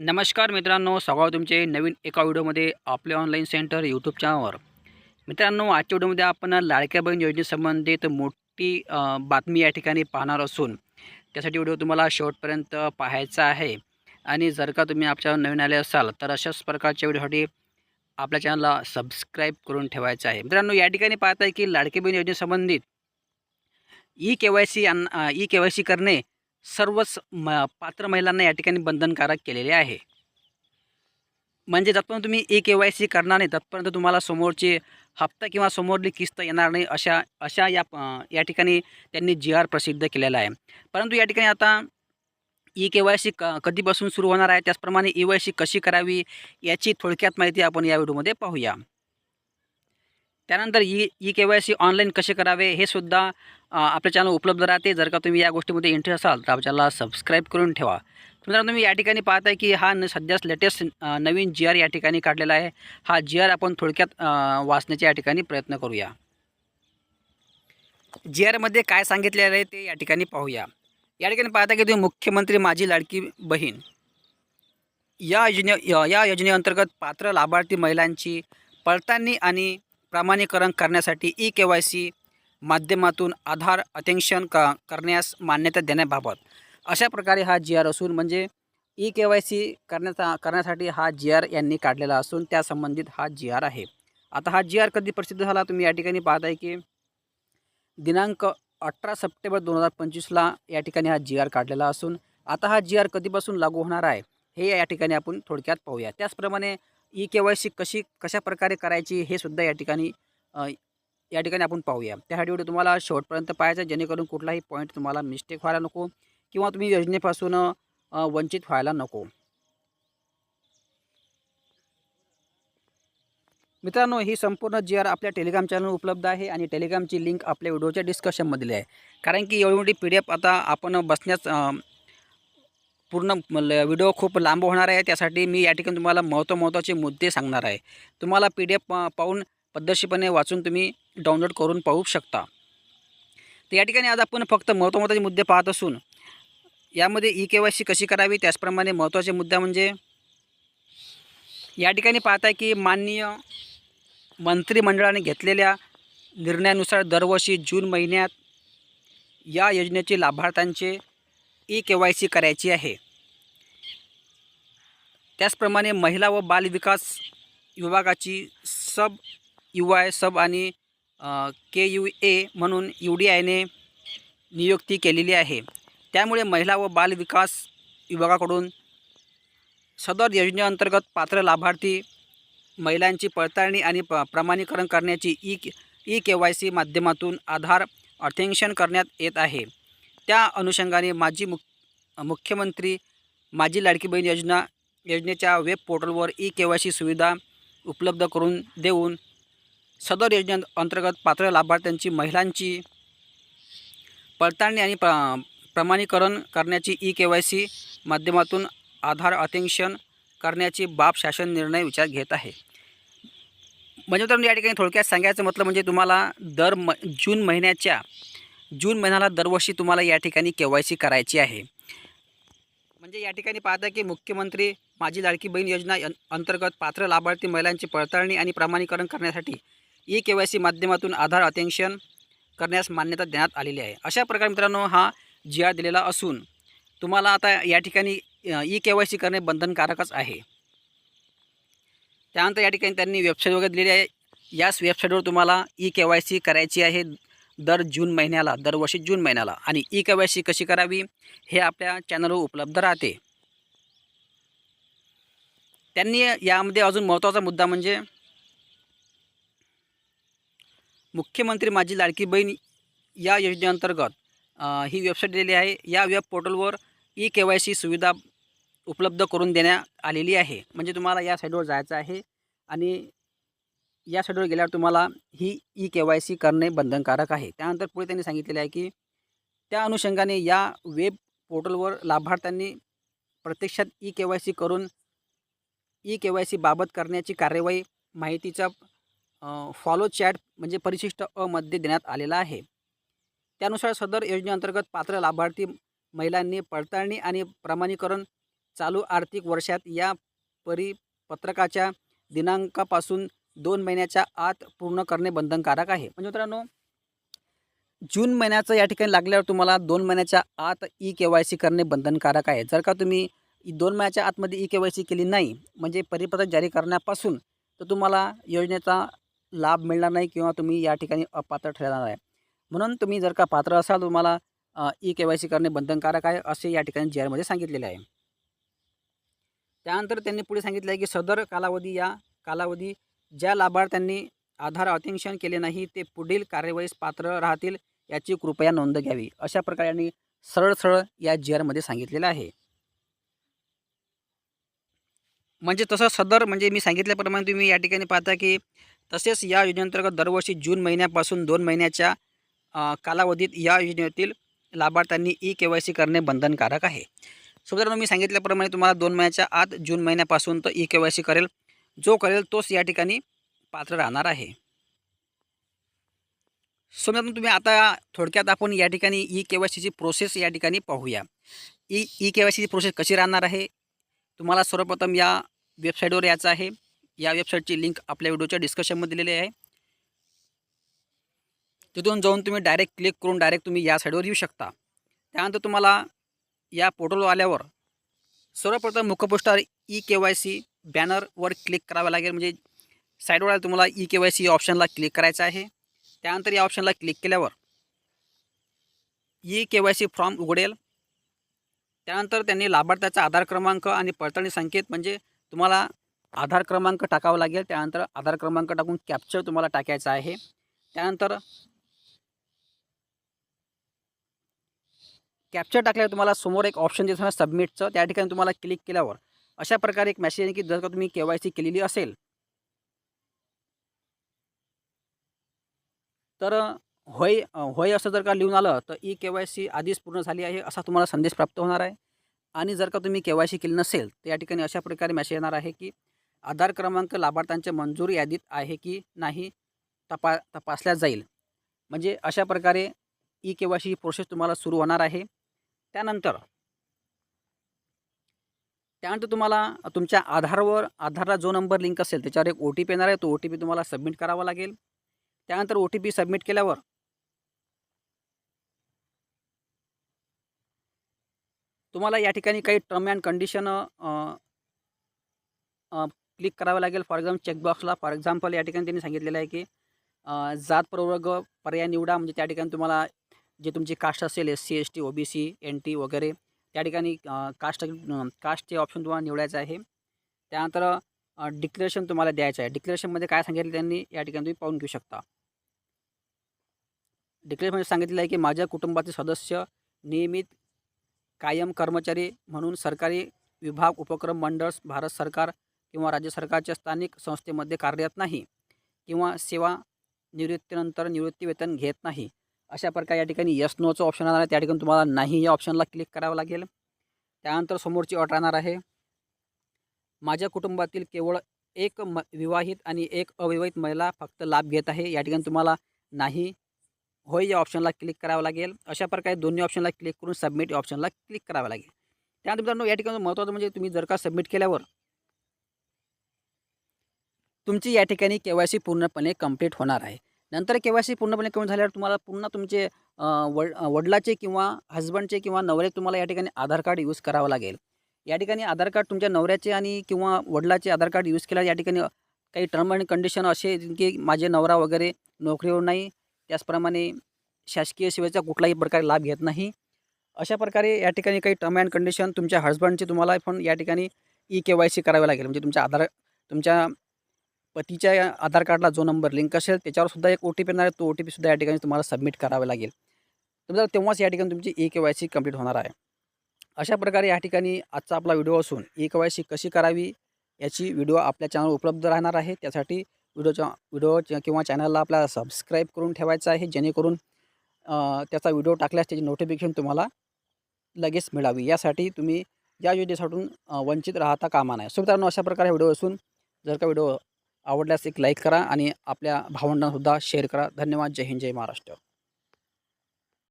नमस्कार मित्रांनो स्वागत तुमचे नवीन एका व्हिडिओमध्ये आपले ऑनलाईन सेंटर यूट्यूब चॅनलवर मित्रांनो आजच्या व्हिडिओमध्ये आपण लाडक्या बहीण योजनेसंबंधित मोठी बातमी या ठिकाणी पाहणार असून त्यासाठी व्हिडिओ तुम्हाला शेवटपर्यंत पाहायचा आहे. आणि जर का तुम्ही आमच्या नवीन आले असाल तर अशाच प्रकारच्या व्हिडिओसाठी आपल्या चॅनलला सबस्क्राईब करून ठेवायचं आहे. मित्रांनो या ठिकाणी पाहत आहे की Ladki Bahin योजनेसंबंधित E K Y C E K Y C करणे सर्वच म पात्र महिलांना या ठिकाणी बंधनकारक केलेले आहे. म्हणजे जतपर्यंत तुम्ही ए के वाय सी करणार नाही तत्पर्यंत तुम्हाला समोरची हप्ता किंवा समोरली किस्त येणार नाही अशा अशा या या ठिकाणी त्यांनी जी आर प्रसिद्ध केलेला आहे. परंतु या ठिकाणी आता ई के वाय सी क कधीपासून सुरू होणार आहे त्याचप्रमाणे ई वाय सी कशी करावी याची थोडक्यात माहिती आपण या व्हिडिओमध्ये पाहूया. त्यानंतर E E K Y C online कसे करावे हे सुद्धा आपल्या चॅनल उपलब्ध राहते. जर का तुम्ही या गोष्टीमध्ये इंटरेस्ट असाल तर आपल्याला सबस्क्राईब करून ठेवा. मित्रांनो तुम्ही या ठिकाणी पाहताय की हा न सध्याच लेटेस्ट नवीन जी आर या ठिकाणी काढलेला आहे. हा जी आर आपण थोडक्यात अ, वाचण्याचा या ठिकाणी प्रयत्न करूया. जी आरमध्ये काय सांगितलेलं आहे ते या ठिकाणी पाहूया. या ठिकाणी पाहता की तुम्ही मुख्यमंत्री माझी लाडकी बहीण. या योजने या- या योजनेअंतर्गत पात्र लाभार्थी महिलांची पडताळणी आणि प्रमाणीकरण करण्यासाठी ई के वाय सी माध्यमातून आधार अटेन्शन क करण्यास मान्यता देण्याबाबत. अशा प्रकारे हा जी आर असून म्हणजे ई के वाय सी करण्याचा करण्यासाठी हा जी आर यांनी काढलेला असून त्या संबंधित हा जी आर आहे. आता हा जी आर कधी प्रसिद्ध झाला तुम्ही या ठिकाणी पाहताय की दिनांक अठरा सप्टेंबर दोन हजार पंचवीसला या ठिकाणी हा जी आर काढलेला असून आता हा जी आर कधीपासून लागू होणार आहे हे या ठिकाणी आपण थोडक्यात पाहूया. त्याचप्रमाणे ई के वाय सी कशी कशा प्रकारे करायची हे सुद्धा या ठिकाणी या ठिकाणी आपण पाहूया. त्यासाठी व्हिडिओ तुम्हाला शेवटपर्यंत पाहायचा जेणेकरून कुठलाही पॉईंट तुम्हाला मिस्टेक व्हायला नको किंवा तुम्ही योजनेपासून वंचित व्हायला नको. मित्रांनो ही संपूर्ण जी आर आपल्या टेलिग्राम चॅनल उपलब्ध आहे आणि टेलिग्रामची लिंक आपल्या व्हिडिओच्या डिस्कशनमधली आहे. कारण की एवढी मोठी पी डी एफ आता आपण बसण्यास पूर्ण व्हिडिओ खूप लांब होणार आहे. त्यासाठी मी या ठिकाणी तुम्हाला महत्त्व महत्त्वाचे मुद्दे सांगणार आहे. तुम्हाला पी डी एफ पाहून पद्धतशीरपणे वाचून तुम्ही डाउनलोड करून पाहू शकता. तर या ठिकाणी आज आपण फक्त महत्त्व महत्त्वाचे मुद्दे पाहत असून यामध्ये ई के वाय सी कशी करावी त्याचप्रमाणे महत्त्वाचे मुद्दा म्हणजे या ठिकाणी पाहताय की माननीय मंत्रिमंडळाने घेतलेल्या निर्णयानुसार दरवर्षी जून महिन्यात या योजनेचे लाभार्थ्यांचे ई के वाय सी करायची आहे. त्याचप्रमाणे महिला व बालविकास विभागाची सब यू आय सब आणि के यू ए म्हणून यू डी आयने नियुक्ती केलेली आहे. त्यामुळे महिला व बालविकास विभागाकडून सदर योजनेअंतर्गत पात्र लाभार्थी महिलांची पडताळणी आणि प प्रमाणीकरण करण्याची E E K Y C माध्यमातून आधार अटेन्शन करण्यात येत आहे. त्या अनुषंगाने माजी मुख मुख्यमंत्री माझी लाडकी बहीण योजना योजनेच्या वेब पोर्टलवर ई के वाय सी सुविधा उपलब्ध करून देऊन सदर योजनेअंतर्गत पात्र लाभार्थ्यांची महिलांची पडताळणी आणि प्र प्रमाणीकरण करण्याची ई के वाय सी माध्यमातून आधार अटेन्शन करण्याची बाब शासन निर्णय विचार घेत आहे. म्हणजे तर या ठिकाणी थोडक्यात सांगायचं म्हटलं म्हणजे तुम्हाला दर म जून महिन्याच्या जून महिन्याला दरवर्षी तुम्हाला या ठिकाणी के वाय सी करायची आहे. म्हणजे या ठिकाणी पाहता की मुख्यमंत्री माझी लाडकी बहीण योजना अंतर्गत पात्र लाभार्थी महिलांची पडताळणी आणि प्रमाणीकरण करण्यासाठी ई के वाय सी माध्यमातून आधार अटेन्शन करण्यास मान्यता देण्यात आलेली आहे. अशा प्रकारे मित्रांनो हा जी आर दिलेला असून तुम्हाला आता या ठिकाणी ई के वाय सी करणे बंधनकारकच आहे. त्यानंतर या ठिकाणी त्यांनी वेबसाईट वगैरे दिलेली आहे. याच वेबसाईटवर तुम्हाला ई के वाय सी करायची आहे. दर जून महिन्याला दरवर्षी जून महिन्याला. आणि ई के वाय सी कशी करावी? हे आपल्या चॅनलवर उपलब्ध राहते. त्यांनी यामध्ये अजून महत्त्वाचा मुद्दा म्हणजे मुख्यमंत्री माझी लाडकी बहीण या योजनेअंतर्गत ही वेबसाईट दिलेली आहे. या वेब पोर्टलवर ई के वाय सी सुविधा उपलब्ध करून देण्यात आलेली आहे. म्हणजे तुम्हाला या साईडवर जायचं आहे. आणि या साईटवर गेल्यावर तुम्हाला ही ई के वाय सी करणे बंधनकारक आहे. त्यानंतर पुढे त्यांनी सांगितलेले आहे की त्या अनुषंगाने या वेब पोर्टलवर लाभार्थ्यांनी प्रत्यक्षात ई के वाय सी करून ई के वाय सी बाबत करण्याची कार्यवाही माहितीचा फॉलो चॅट म्हणजे परिशिष्ट अमध्ये देण्यात आलेला आहे. त्यानुसार सदर योजनेअंतर्गत पात्र लाभार्थी महिलांनी पडताळणी आणि प्रमाणीकरण चालू आर्थिक वर्षात या परिपत्रकाच्या दिनांकापासून दोन महिन्याच्या आत पूर्ण करणे बंधनकारक आहे. म्हणजे मित्रांनो जून महिन्याचं या ठिकाणी लागल्यावर तुम्हाला दोन महिन्याच्या आत ई के वाय सी करणे बंधनकारक आहे. जर का तुम्ही दोन महिन्याच्या आतमध्ये ई के वाय सी केली नाही म्हणजे परिपत्रक जारी करण्यापासून तर तुम्हाला योजनेचा लाभ मिळणार नाही किंवा तुम्ही या ठिकाणी अपात्र ठरणार आहे. म्हणून तुम्ही जर का पात्र असाल तुम्हाला ई के वाय सी करणे बंधनकारक आहे असे या ठिकाणी जी आरमध्ये सांगितलेले आहे. त्यानंतर त्यांनी पुढे सांगितलं आहे की सदर कालावधी या कालावधी ज्या लाभार्थ्यांनी आधार अतिंक्षण केले नाही ते पुढील कार्यवाहीस पात्र राहतील याची कृपया नोंद घ्यावी अशा प्रकारे यांनी सरळ सरळ या जी आरमध्ये सांगितलेलं आहे. म्हणजे तसं सदर म्हणजे मी सांगितल्याप्रमाणे तुम्ही या ठिकाणी पाहता की तसेच या योजनेअंतर्गत दरवर्षी जून महिन्यापासून दोन महिन्याच्या कालावधीत या योजनेतील लाभार्थ्यांनी ई के वाय सी करणे बंधनकारक आहे. सुधारणा मी सांगितल्याप्रमाणे तुम्हाला दोन महिन्याच्या आत जून महिन्यापासून तर ई के वाय सी करेल जो करेल तोच या ठिकाणी पात्र राहणार आहे. समजा तुम्ही आता थोडक्यात आपण या ठिकाणी ई के वाय सीची प्रोसेस या ठिकाणी पाहूया. ई ई के वाय सीची प्रोसेस कशी राहणार आहे? तुम्हाला सर्वप्रथम या वेबसाईटवर यायचं आहे. या वेबसाईटची लिंक आपल्या व्हिडिओच्या डिस्कशनमध्ये दिलेली आहे. तिथून जाऊन तुम्ही डायरेक्ट क्लिक करून डायरेक्ट तुम्ही या साईडवर येऊ शकता. त्यानंतर तुम्हाला या पोर्टलवर आल्यावर सर्वप्रथम मुखपृष्ठावर ई के वाय सी बॅनरवर क्लिक करावं लागेल. म्हणजे साईडवर तुम्हाला ई के वाय सी ऑप्शनला क्लिक करायचं आहे. त्यानंतर या ऑप्शनला क्लिक केल्यावर E K Y C form उघडेल. त्यानंतर त्यांनी लाभार्थ्याचा आधार क्रमांक आणि पडताळणी संकेत म्हणजे तुम्हाला आधार क्रमांक टाकावा लागेल. त्यानंतर आधार क्रमांक टाकून कॅप्चर तुम्हाला टाकायचा आहे. त्यानंतर कॅप्चर टाकल्यावर तुम्हाला समोर एक ऑप्शन दिसणार सबमिटचं त्या ठिकाणी तुम्हाला क्लिक केल्यावर अशा प्रकारे एक मेसेज आहे की जर का तुम्ही के वाय सी केलेली असेल. तर होय होय असं जर का लिहून आलं तर ई के वाय सी आधीच पूर्ण झाली आहे असा तुम्हाला संदेश प्राप्त होणार आहे. आणि जर का तुम्ही के वाय सी केली नसेल तर या ठिकाणी अशा प्रकारे मेसेज येणार आहे की आधार क्रमांक लाभार्थ्यांच्या मंजूर यादीत आहे की नाही तपा तपासल्या जाईल. म्हणजे अशा प्रकारे E K Y C process तुम्हाला सुरू होणार आहे. त्यानंतर त्यानंतर तुम्हाला तुमच्या आधारवर आधारला जो नंबर लिंक असेल त्याच्यावर एक ओ टी पी येणार आहे. तो ओ टी पी तुम्हाला सबमिट करावा लागेल. त्यानंतर ओ टी पी सबमिट केल्यावर तुम्हाला या ठिकाणी काही टर्म अँड कंडिशन क्लिक करावं लागेल. फॉर एक्झाम्पल चेकबॉक्सला फॉर एक्झाम्पल या ठिकाणी त्यांनी सांगितलेलं आहे की जात प्रवर्ग पर्याय निवडा. म्हणजे त्या ठिकाणी तुम्हाला जे तुमची कास्ट असेल S C S T O B C N T वगैरे त्या ठिकाणी कास्ट कास्टचे ऑप्शन तुम्हाला निवडायचं आहे. त्यानंतर डिक्लेरेशन तुम्हाला द्यायचं आहे. डिक्लेरेशनमध्ये काय सांगितलं त्यांनी या ठिकाणी तुम्ही पाहून घेऊ शकता. डिक्लेरेशनमध्ये सांगितलेलं आहे की माझ्या कुटुंबाचे सदस्य नियमित कायम कर्मचारी म्हणून सरकारी विभाग उपक्रम मंडळ भारत सरकार किंवा राज्य सरकारच्या स्थानिक संस्थेमध्ये कार्यरत नाही किंवा सेवा निवृत्तीनंतर निवृत्ती वेतन घेत नाही. अशा प्रकारे या ठिकाणी यस नोचं ऑप्शन राहणार आहे. त्या ठिकाणी तुम्हाला नाही या ऑप्शनला क्लिक करावं लागेल. त्यानंतर समोरची अट राहणार आहे. माझ्या कुटुंबातील केवळ एक म विवाहित आणि एक अविवाहित महिला फक्त लाभ घेत आहे. या ठिकाणी तुम्हाला नाही होय या ऑप्शनला क्लिक करावं लागेल. अशा प्रकारे दोन्ही ऑप्शनला क्लिक करून सबमिट या ऑप्शनला क्लिक करावं लागेल. त्यानंतर मित्रांनो या ठिकाणी महत्त्वाचं म्हणजे तुम्ही जर का सबमिट केल्यावर तुमची या ठिकाणी के वाय सी पूर्णपणे कंप्लीट होणार आहे. नंतर के वाय सी पूर्णपणे कमी झाल्यावर तुम्हाला पुन्हा तुमचे वड वडिलाचे किंवा हजबंडचे किंवा नवरे तुम्हाला या ठिकाणी आधार कार्ड यूज करावं लागेल. या ठिकाणी आधार कार्ड तुमच्या नवऱ्याचे आणि किंवा वडिलाचे आधार कार्ड यूज केला या ठिकाणी काही टर्म अँड कंडिशन असे की माझे नवरा वगैरे नोकरीवर नाही त्याचप्रमाणे शासकीय सेवेचा कुठलाही प्रकारे लाभ घेत नाही. अशा प्रकारे या ठिकाणी काही टर्म अँड कंडिशन तुमच्या हजबंडचे तुम्हाला पण या ठिकाणी ई के वाय सी करावे लागेल. म्हणजे तुमच्या आधार तुमच्या पतीच्या आधार कार्डला जो नंबर लिंक असेल त्याच्यावर सुद्धा एक ओ टी पी येणार आहे. तो ओ टी पीसुद्धा या ठिकाणी तुम्हाला सबमिट करावा लागेल. तर तेव्हाच या ठिकाणी तुमची A K Y C complete होणार आहे. अशा प्रकारे या ठिकाणी आजचा आपला व्हिडिओ असून ए के वाय सी कशी करावी याची व्हिडिओ आपल्या चॅनल उपलब्ध राहणार आहे. त्यासाठी व्हिडिओच्या व्हिडिओ किंवा चॅनलला आपल्याला सबस्क्राईब करून ठेवायचं आहे. जेणेकरून त्याचा व्हिडिओ टाकल्यास त्याची नोटिफिकेशन तुम्हाला लगेच मिळावी. यासाठी तुम्ही या योजनेसाठी वंचित राहता कामा नाही सो मित्रांनो अशा प्रकारे व्हिडिओ असून जर का व्हिडिओ आवडल्यास एक लाईक करा आणि आपल्या भावंडांसुद्धा शेअर करा. धन्यवाद. जय हिंद. जय महाराष्ट्र.